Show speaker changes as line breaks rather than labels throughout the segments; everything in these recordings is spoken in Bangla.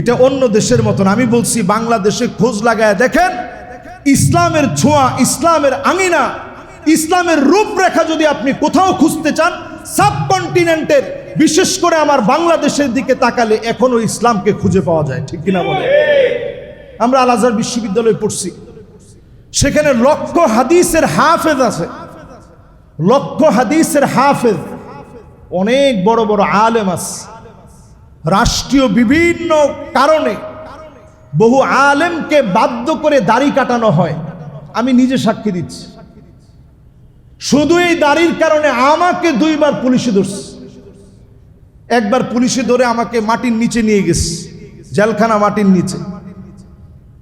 এটা অন্য দেশের মতন। আমি বলছি, বাংলাদেশে খোঁজ লাগায় দেখেন, ইসলামের ছোঁয়া, ইসলামের আঙিনা, ইসলামের রূপরেখা যদি আপনি কোথাও খুঁজতে চান, সাবকন্টিনেন্টের, বিশেষ করে আমার বাংলাদেশের দিকে তাকালে এখনও ইসলামকে খুঁজে পাওয়া যায়, ঠিক কিনা বলে আমরা আল আজহার বিশ্ববিদ্যালয়ে পড়ছি। সেখানে লক্ষ হাদিসের হাফেজ আছে। লক্ষ হাদিসের হাফেজ। অনেক বড় বড় আলেম আছে। রাষ্ট্রীয় বিভিন্ন কারণে বহু আলেমকে বাধ্য করে দাড়ি কাটানো হয়। আমি নিজে সাক্ষী দিচ্ছি। শুধু এই দাড়ির কারণে আমাকে দুইবার পুলিশে ধরছে। একবার পুলিশে ধরে আমাকে মাটির নিচে নিয়ে গেছে, জেলখানা মাটির নিচে।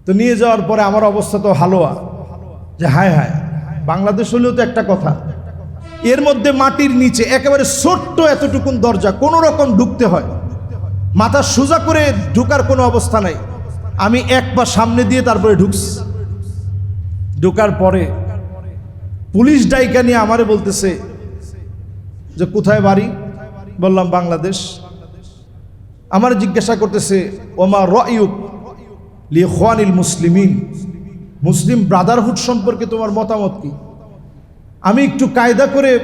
তো নিয়ে যাওয়ার পরে আমার অবস্থা তো হালোয়া, যে হায় হায়, বাংলাদেশ হলেও তো একটা কথা। এর মধ্যে মাটির নিচে একেবারে ছোট্ট এতটুকুন দরজা, কোনো রকম ঢুকতে হয়। মাথা সোজা করে ঢুকার কোনো অবস্থা নাই। আমি এক পা সামনে দিয়ে তারপরে ঢুকছি। ঢোকার পরে পুলিশ ডাইকা নিয়ে আমারে বলতেছে যে, কোথায় বাড়ি? বললাম, বাংলাদেশ। আমার জিজ্ঞাসা করতেছে, ওমা রয়ুক লিখানিল মুসলিমিন? মুসলিম ব্রাদারহুড সম্পর্কে তোমার মতামত কি? আমি একটু কায়দা করে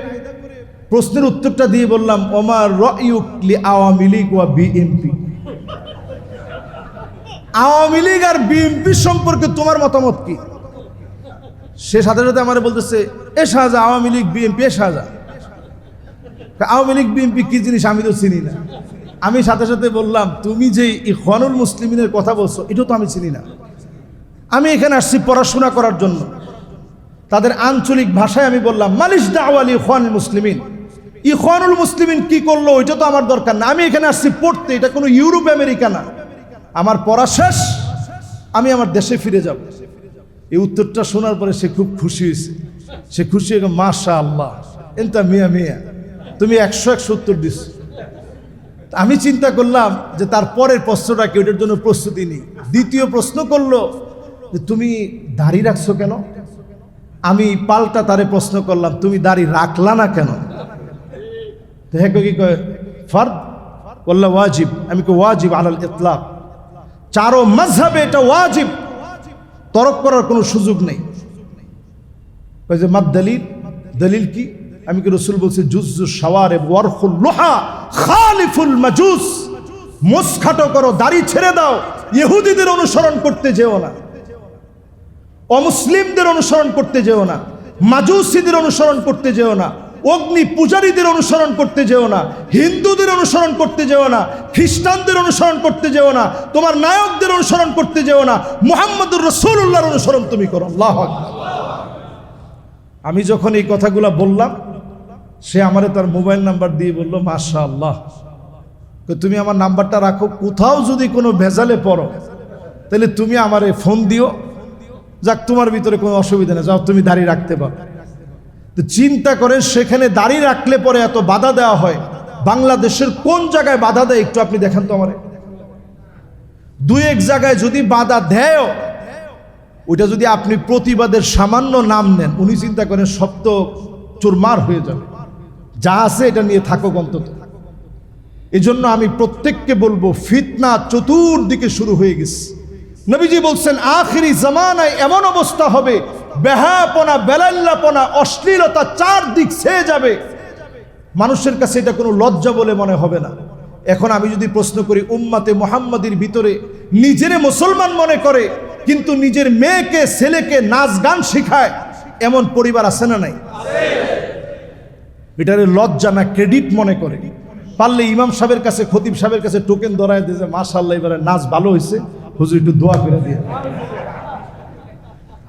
প্রশ্নের উত্তরটা দিয়ে বললাম ওমার রয়ুক লি আওয়ামী লীগ ওয়া বিএনপি আওয়ামী লীগ আর বিএনপি সম্পর্কে তোমার মতামত কি? সে সাথে সাথে আমার বলতেছে, এ শাহজা আওয়ামী লীগ বিএনপি এ শাহজা আওয়ামী লীগ বিএনপি কি জিনিস আমি তো চিনি না। আমি সাথে সাথে বললাম, তুমি যে ইখওয়ানুল মুসলিমিনের কথা বলছো, এটাও তো আমি চিনি না। আমি এখানে আসছি পড়াশোনা করার জন্য। তাদের আঞ্চলিক ভাষায় আমি বললাম, মালিশ দাওয়ালি ইখওয়ানুল মুসলিমিন। ইখওয়ানুল মুসলিমিন কি করল, ওইটা তো আমার দরকার না। আমি এখানে আসছি পড়তে, এটা কোনো ইউরোপ আমেরিকা না। আমার পড়া শেষ, আমি আমার দেশে ফিরে যাব। এই উত্তরটা শোনার পরে সে খুব খুশি হয়েছে। সে খুশি হয়ে মাশা আল্লাহ এনতা মিয়া মিয়া, তুমি একশো একশো উত্তর দিস। আমি চিন্তা করলাম যে তার পরের প্রশ্নটা কি জন্য প্রস্তুতি নিই। দ্বিতীয় প্রশ্ন করল যে, তুমি দাড়ি রাখছো কেন? আমি পাল্টা তারে প্রশ্ন করলাম, তুমি দাড়ি রাখলা না কেন? হ্যাঁ কি কয় ফর্দ? বলল, ওয়াজিব। আমি কই, ওয়াজিব আলাল ইতলাক। চারো মজহাবে এটা ওয়াজিব। তরক করার কোনো সুযোগ নেই। ওই যে মাদ দলিল? দলিল কি? আমি কি রসুল বলছি জুজু সাওয়ারে ওয়ারফুল লোহা খালিফুল মাজুস। মোসখাটো করো, দাড়ি ছেড়ে দাও। ইহুদিদের অনুসরণ করতে যেও না। অমুসলিমদের অনুসরণ করতে যেও না। মাজুসিদের অনুসরণ করতে যেও না। অগ্নি পূজারীদের অনুসরণ করতে যেও না, হিন্দুদের অনুসরণ করতে যেও না, খ্রিস্টানদের অনুসরণ করতে যেও না, তোমার নায়কদের অনুসরণ করতে যেও না, মুহাম্মদুর রসুল্লাহর অনুসরণ তুমি করো। আল্লাহ আমি যখন এই কথাগুলো বললাম, সে আমারে তার মোবাইল নাম্বার দিয়ে বলল মাশা আল্লাহ তুমি আমার নাম্বারটা রাখো, কোথাও যদি কোনো ভেজালে পড়ো, তাহলে তুমি আমারে ফোন দিও। যাক, তোমার ভিতরে কোনো অসুবিধা নেই, যাও, তুমি দাঁড়িয়ে রাখতে পারো। তো চিন্তা করেন, সেখানে দাঁড়িয়ে রাখলে পরে এত বাধা দেওয়া হয়। বাংলাদেশের কোন জায়গায় বাধা দেয় একটু আপনি দেখেন তো আমারে। দুই এক জায়গায় যদি বাধা দেয় ওইটা যদি আপনি প্রতিবাদের সামান্য নাম নেন, উনি চিন্তা করেন সব তো চুরমার হয়ে যাবে। যা আছে এটা নিয়ে থাকো অন্তত। এই জন্য আমি প্রত্যেককে বলব, ফিতনা চতুর্দিকে শুরু হয়ে গেছে। নবীজি বলছেন, আখিরি জামানায় এমন অবস্থা হবে বেহাপনা বেলাল্লাপনা, অশ্লীলতা চারদিক ছেয়ে যাবে। মানুষের কাছে এটা কোনো লজ্জা বলে মনে হবে না। এখন আমি যদি প্রশ্ন করি, উম্মাতে মোহাম্মদের ভিতরে নিজেরে মুসলমান মনে করে, কিন্তু নিজের মেয়েকে, ছেলেকে নাচ গান শিখায়, এমন পরিবার আছে না নাই? এটারে লজ্জা না ক্রেডিট মনে করে। পারলে ইমাম সাহেবের কাছে, খতিব সাহেবের কাছে টোকেন ধরায় দিয়ে মাশাল্লাহ এবারে নাচ ভালো হয়েছে হুজুর, একটু দোয়া করে দিয়ে।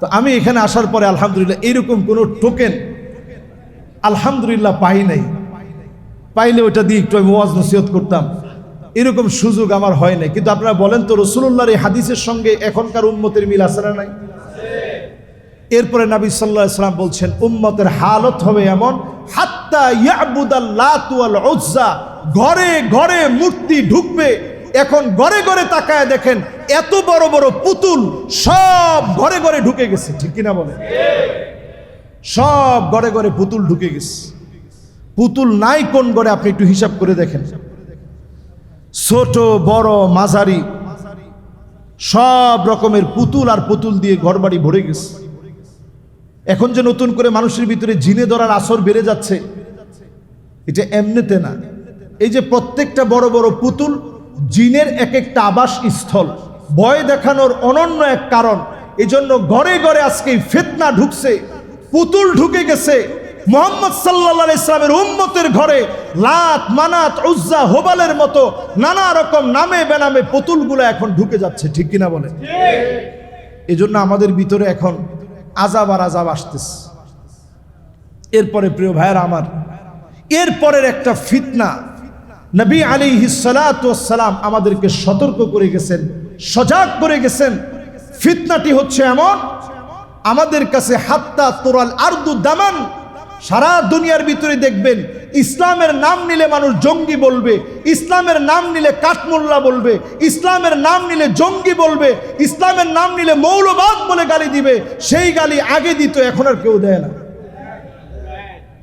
তো আমি এখানে আসার পরে আলহামদুলিল্লাহ এরকম কোনো টোকেন আলহামদুলিল্লাহ পাই নাই। পাইলে ওটা দিয়ে একটু আমি ওয়াজ নসিহত করতাম। এরকম সুযোগ আমার হয় নাই। কিন্তু আপনারা বলেন তো রসুল্লাহর এই হাদিসের সঙ্গে এখনকার উম্মতের মিল আছে না নাই? এরপরে নাবি সাল্লাহ ইসলাম বলছেন, উম্মতের হালত হবে এমন, হাত্তা ইয়াবুদাল্লাতুয়াল উজ্জা, ঘরে ঘরে মূর্তি ঢুকবে এখন ঘরে ঘরে তাকায় দেখেন এত বড় বড় পুতুল সব ঘরে ঘরে ঢুকে গেছে। ঠিক কিনা বলে সব ঘরে ঘরে পুতুল ঢুকে গেছে। পুতুল নাই কোন ঘরে, আপনি একটু হিসাব করে দেখেন। ছোট, বড়, মাঝারি, সব রকমের পুতুল আর পুতুল দিয়ে ঘরবাড়ি ভরে গেছে। এখন যে নতুন করে মানুষের ভিতরে জিনে ধরার আসর বেড়ে যাচ্ছে, এটা এমনিতে না। এই যে প্রত্যেকটা বড় বড় পুতুল জিনের এক একটা আবাস স্থল। ভয় দেখানোর অনন্য এক কারণ। এজন্য ঘরে ঘরে আজকে ফিতনা ঢুকছে। পুতুল ঢুকে গেছে। মোহাম্মদ সাল্লা ইসলামের উম্মতের ঘরে লাত, মানাত, উজ্জা, হোবালের মতো নানা রকম নামে বেনামে পুতুলগুলো এখন ঢুকে যাচ্ছে, ঠিক কিনা বলে? এজন্য আমাদের ভিতরে এখন আজাব আর আজাব আসতেছে। এরপরে প্রিয় ভাইয়ের আমার, এরপরের একটা ফিতনা নবী আলী সালাম আমাদেরকে সতর্ক করে গেছেন, সজাগ করে গেছেন। ফিতনাটি হচ্ছে এমন, আমাদের কাছে হাত্তা তোরাল আর্দু দামান, সারা দুনিয়ার ভিতরে দেখবেন, ইসলামের নাম নিলে মানুষ জঙ্গি বলবে, ইসলামের নাম নিলে কাঠমোল্লা বলবে, ইসলামের নাম নিলে জঙ্গি বলবে, ইসলামের নাম নিলে মৌলবাদ বলে গালি দিবে, সেই গালি আগে দিত, এখন আর কেউ দেয় না।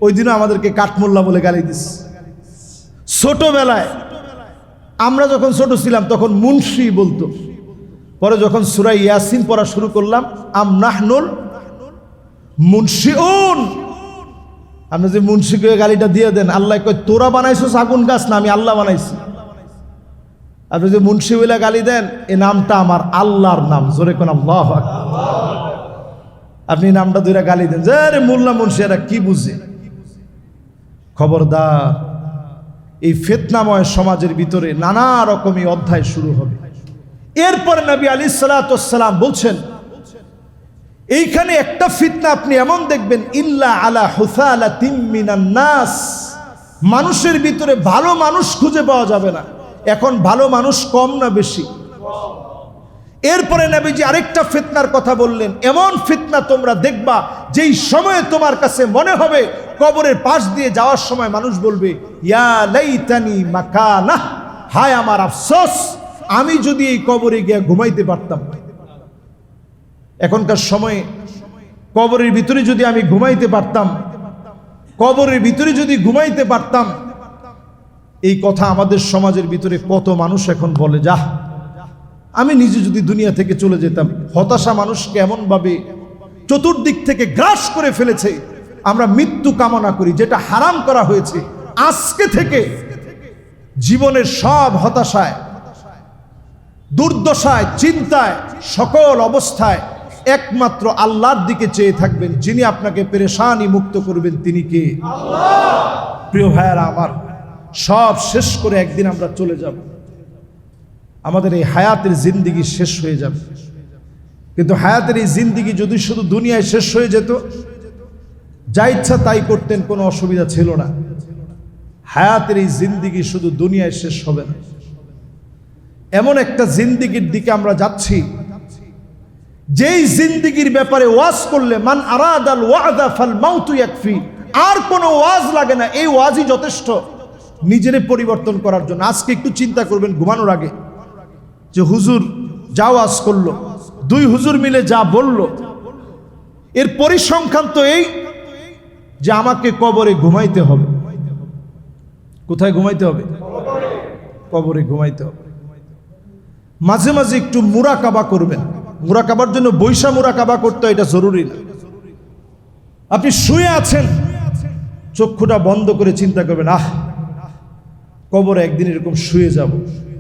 ওই দিনও আমাদেরকে কাঠমোল্লা বলে গালি দিস। ছোটবেলায় আমরা যখন ছোট ছিলাম, তখন মুন্সি বলতো। পরে যখন সুরাই ইয়াসিন পড়া শুরু করলাম, আম নাহনুল মুন্সিউন আপনি যে মুন্সিকে গালিটা দিয়ে দেন, আল্লাহ কয়, তোরা বানাইছো আগুন গাছ না, আমি আল্লাহ বানাইছি। আপনি যে মুন্সি বলে গালি দেন, এ নামটা আমার আল্লাহর নাম, জোরে কোন আপনি নামটা দুইরা গালি দেন, যে রে মোল্লা মুন্সি, এরা কি বুঝে? খবরদার এই ফেতনাময় সমাজের ভিতরে নানা রকমই অধ্যায় শুরু হবে। এরপরে নবী আলী সালাতাম বলছেন, এইখানে একটা ফিতনা আপনি এমন দেখবেন, ইল্লা আলা হুসালা তিমিনান নাস। মানুষের ভিতরে ভালো মানুষ খুঁজে পাওয়া যাবে না। এখন ভালো মানুষ কম না বেশি। এরপরে নবীজি আরেকটা ফিতনার কথা বললেন, এমন ফিতনা তোমরা দেখবা যেই সময়ে তোমার কাছে মনে হবে কবরের পাশ দিয়ে যাওয়ার সময় মানুষ বলবে, ইয়া হায় আমার আফসোস, আমি যদি এই কবরে গিয়ে ঘুমাইতে পারতাম। এখনকার সময়ে কবরের ভিতরে যদি আমি ঘুমাইতে পারতাম, কবরের ভিতরে যদি ঘুমাইতে পারতাম, এই কথা আমাদের সমাজের ভিতরে কত মানুষ এখন বলে যা আমি নিজে যদি দুনিয়া থেকে চলে যেতাম, হতাশা মানুষকে এমনভাবে চতুর্দিক থেকে গ্রাস করে ফেলেছে আমরা মৃত্যু কামনা করি যেটা হারাম করা হয়েছে আজকে থেকে জীবনের সব হতাশায় দুর্দশায় চিন্তায় সকল অবস্থায় একমাত্র আল্লাহর দিকে চেয়ে থাকবেন যিনি আপনাকে পেরেশানি মুক্ত করবেন তিনি কে? প্রিয় ভাইয়ারা আমার সব শেষ করে একদিন আমরা চলে যাব। আমাদের এই হায়াতের জিন্দিগি শেষ হয়ে যাবে। কিন্তু হায়াতের এই জিন্দিগি যদি শুধু দুনিয়ায় শেষ হয়ে যেত যা ইচ্ছা তাই করতেন, কোনো অসুবিধা ছিল না। হায়াতের এই জিন্দিগি শুধু দুনিয়ায় শেষ হবে না। এমন একটা জিন্দিগির দিকে আমরা যাচ্ছি, যেই জিন্দিগির ব্যাপারে ওয়াজ করলে, মান আরাদ আল ওয়াদা ফাল মাউতু ইয়াকফি আর কোনো ওয়াজ লাগে না, এই ওয়াজই যথেষ্ট। নিজেরে পরিবর্তন করার জন্য। আজকে একটু চিন্তা করবেন, ঘুমানোর আগে, যে হুজুর যা ওয়াজ করল, দুই হুজুর মিলে যা বলল, এর পরিসংখ্যান তো এই যে আমাকে কবরে ঘুমাইতে হবে। কোথায় ঘুমাইতে হবে? কবরে ঘুমাইতে হবে। মাঝে মাঝে একটু মুরাকাবা করবেন। মুরাকাবার জন্য বৈশা মুরাকাবা করতে এটা জরুরি না। আপনি শুয়ে আছেন, চক্ষুটা বন্ধ করে চিন্তা করবেন, আহ, কবরে একদিন এরকম শুয়ে যাব।